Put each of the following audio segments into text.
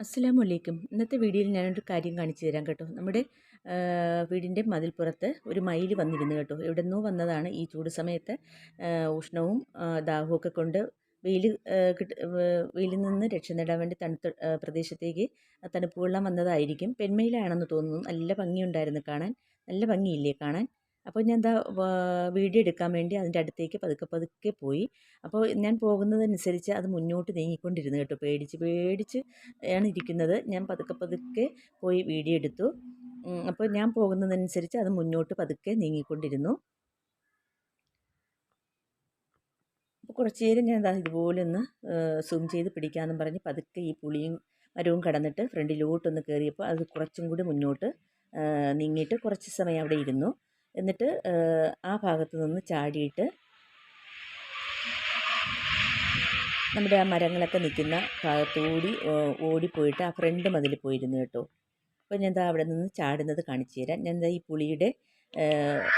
അസ്സലാമു അലൈക്കും ഇന്നത്തെ വീഡിയോയിൽ ഞാനൊരു കാര്യം കാണിച്ചു തരാം കേട്ടോ. നമ്മുടെ വീടിന്റെ മതിൽപ്പുറത്ത് ഒരു മയിൽ വന്നിരുന്നു കേട്ടോ. എവിടെ നിന്നോ വന്നതാണ് ഈ ചൂട് സമയത്ത്. ഉഷ്ണവും ദാഹവും കൊണ്ട് വെയിൽ കിട്ട വെയിലിൽ നിന്ന് രക്ഷ നേടാൻ വേണ്ടി തണുത്ത പ്രദേശത്തേക്ക് തണുപ്പ് വെള്ളം വന്നതായിരിക്കും. പെൺമയിലാണെന്ന് തോന്നുന്നു. നല്ല ഭംഗിയുണ്ടായിരുന്നു കാണാൻ. നല്ല ഭംഗിയില്ലേ കാണാൻ? അപ്പോൾ ഞാൻ എന്താ വീഡിയോ എടുക്കാൻ വേണ്ടി അതിന്റെ അടുത്തേക്ക് പതുക്കെ പതുക്കെ പോയി. അപ്പോൾ ഞാൻ പോകുന്നതനുസരിച്ച് അത് മുന്നോട്ട് നീങ്ങിക്കൊണ്ടിരുന്നു കേട്ടോ. പേടിച്ച് പേടിച്ച് ആണ് ഇരിക്കുന്നത്. ഞാൻ പതുക്കെ പതുക്കെ പോയി വീഡിയോ എടുത്തു. അപ്പോൾ ഞാൻ പോകുന്നതനുസരിച്ച് അത് മുന്നോട്ട് പതുക്കെ നീങ്ങിക്കൊണ്ടിരുന്നു. അപ്പോൾ കുറച്ച് നേരം ഞാൻ ഇതുപോലെ ഒന്ന് സൂം ചെയ്ത് പിടിക്കാമെന്നും പറഞ്ഞ് പതുക്കെ ഈ പുളിയും മരവും കടന്നിട്ട് ഫ്രണ്ടിലോട്ടൊന്ന് കയറിയപ്പോൾ അത് കുറച്ചും കൂടി മുന്നോട്ട് നീങ്ങിയിട്ട് കുറച്ച് സമയം അവിടെ ഇരുന്നു. എന്നിട്ട് ആ, ഭാഗത്ത് നിന്ന് ചാടിയിട്ട് നമ്മുടെ ആ മരങ്ങളൊക്കെ നിൽക്കുന്ന ഭാഗത്തുകൂടി ഓടിപ്പോയിട്ട് ആ ഫ്രണ്ട് മതിൽ പോയിരുന്നു കേട്ടോ. അപ്പോൾ ഞാൻ അവിടെ നിന്ന് ചാടുന്നത് കാണിച്ചു തരാം. ഞാൻ ഈ പുളിയുടെ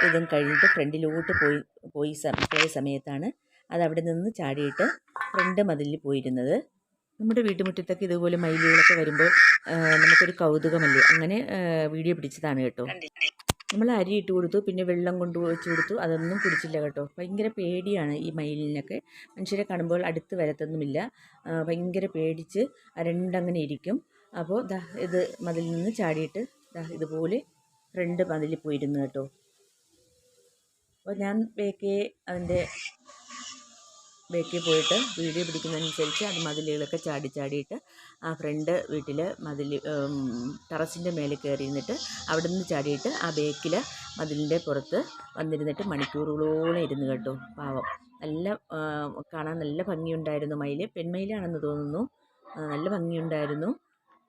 ഇതും കഴിഞ്ഞിട്ട് ഫ്രണ്ടിലോട്ട് പോയി പോയി പോയ സമയത്താണ് അതവിടെ നിന്ന് ചാടിയിട്ട് ഫ്രണ്ട് മതിലിൽ പോയിരുന്നത്. നമ്മുടെ വീട്ടുമുറ്റത്തൊക്കെ ഇതുപോലെ മയിലുകളൊക്കെ വരുമ്പോൾ നമുക്കൊരു കൗതുകമല്ലേ? അങ്ങനെ വീഡിയോ പിടിച്ചതാണ് കേട്ടോ. നമ്മൾ അരി ഇട്ട് കൊടുത്തു പിന്നെ വെള്ളം കൊണ്ട് വെച്ച് കൊടുത്തു. അതൊന്നും കുടിച്ചില്ല കേട്ടോ. ഭയങ്കര പേടിയാണ് ഈ മയിലിനൊക്കെ. മനുഷ്യരെ കാണുമ്പോൾ അടുത്ത് വരത്തൊന്നുമില്ല. ഭയങ്കര പേടിച്ച് രണ്ടങ്ങനെ ഇരിക്കും. അപ്പോൾ ദാ ഇത് മതിൽ നിന്ന് ചാടിയിട്ട് ദാ ഇതുപോലെ ഫ്രണ്ട് മതിലിൽ പോയിരുന്നു കേട്ടോ. അപ്പോൾ ഞാൻ വേക്കേ അതിന്റെ ബേക്കിൽ പോയിട്ട് വീഡിയോ പിടിക്കുന്നതനുസരിച്ച് അത് മതിലുകളൊക്കെ ചാടി ചാടിയിട്ട് ആ ഫ്രണ്ട് വീട്ടിൽ മതിൽ ടെറസിന്റെ മേലെ കയറി ഇരുന്നിട്ട് അവിടെ നിന്ന് ചാടിയിട്ട് ആ ബേക്കിൽ മതിലിന്റെ പുറത്ത് വന്നിരുന്നിട്ട് മണിക്കൂറുകളോളം ഇരുന്ന് കേട്ടോ പാവം. നല്ല കാണാൻ നല്ല ഭംഗിയുണ്ടായിരുന്നു മയിൽ പെൺമയിലാണെന്ന് തോന്നുന്നു. നല്ല ഭംഗിയുണ്ടായിരുന്നു.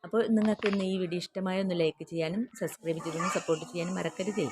അപ്പോൾ നിങ്ങൾക്ക് ഇന്ന് ഈ വീഡിയോ ഇഷ്ടമായൊന്ന് ലൈക്ക് ചെയ്യാനും സബ്സ്ക്രൈബ് ചെയ്തൊന്ന് സപ്പോർട്ട് ചെയ്യാനും മറക്കരുതേ.